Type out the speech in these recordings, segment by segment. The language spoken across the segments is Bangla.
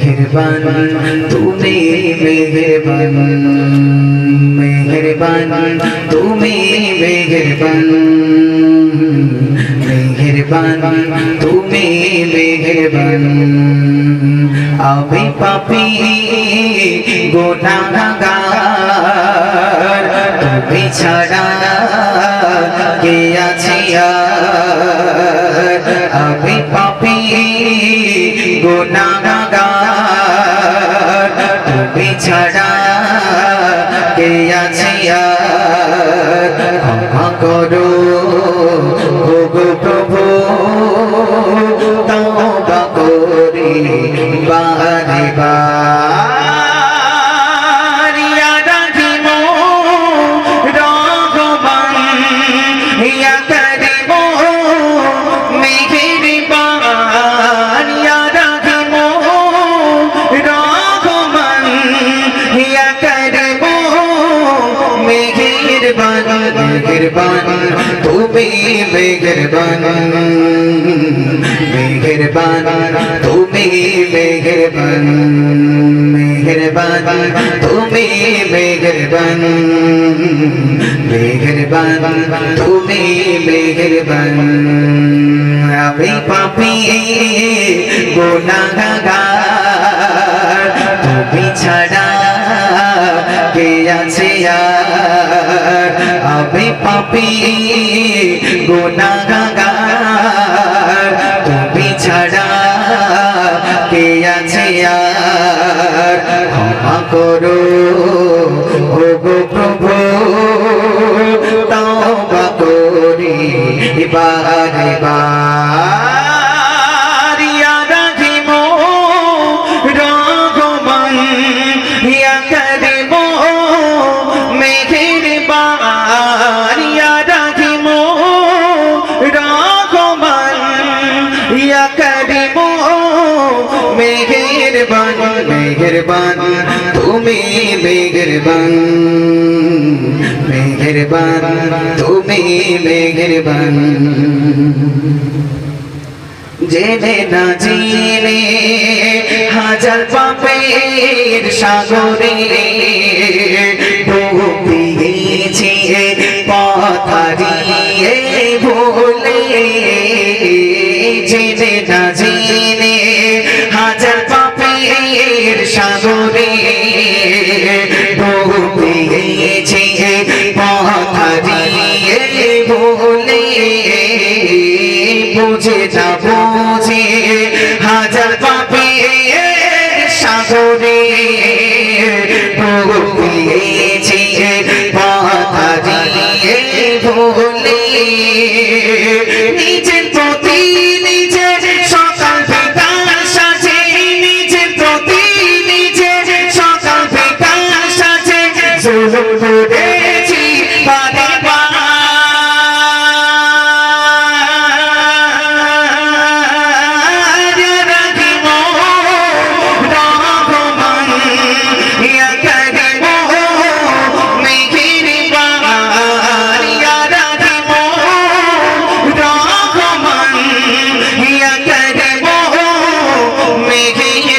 মেহেরবান, তুমি মেহেরবান মেহেরবান, তুমি মেহেরবান মেহেরবান, তুমি মেহেরবান। আমি পাপি গোনাগার, তুমি ছাড়া কে আছে আমি পাপি গোনাগার তুমি ছাড়া কে আছে ক্ষমা করো মেহেরবান তুমি মেহেরবান মেহেরবান, তুমি মেহেরবান মেহেরবান, তুমি মেহেরবান মেহেরবান, তুমি মেহেরবান। আমি পাপি গুনাহগার তুমি ছাড়া কে আছে আর? আমি পাপি গুনাহগার তুমি ছাড়া কে আছে আর? ক্ষমা করো মেহেরবান মেহেরবান, তুমি মেহেরবান মেহেরবান, তুমি মেহেরবান। জেনে না জেনে হাজার পাপের সাগরে ডুবিয়েছি পথারিয়ে ভুলে জেনে না ডুবিয়েছি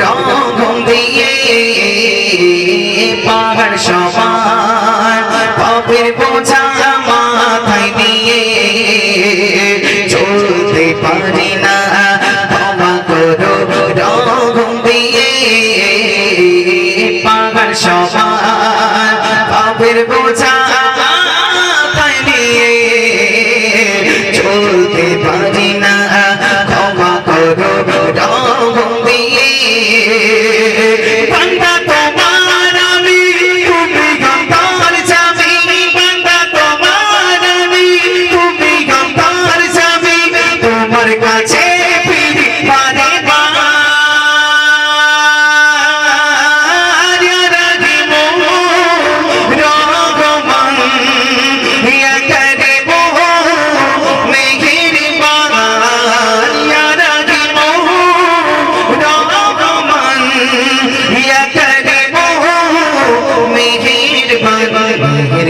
না দিয়ে পাহাড় সমান পাপের বোঝা মাথায় দিয়ে চলতে পারি না।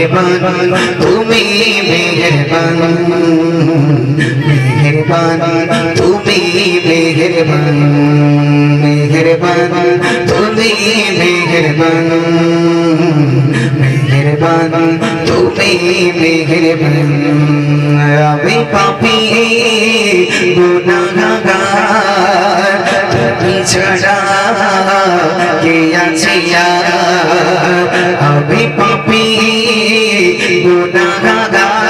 মেহরবান তুমি মেহরবান মেহরবান তুমি মেহরবান মেহরবান তুমি মেহরবান মেহরবান তুমি মেহরবান আমি পাপি গুনাহগার তুমি ছাড়া কে আছে আমি পাপি গুনাহগার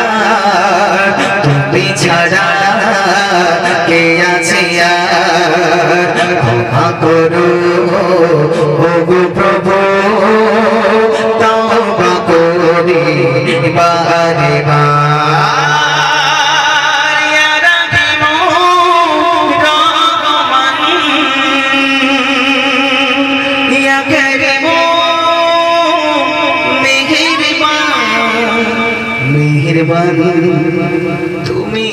তুমি ছাড়া মেহেরবান তুমি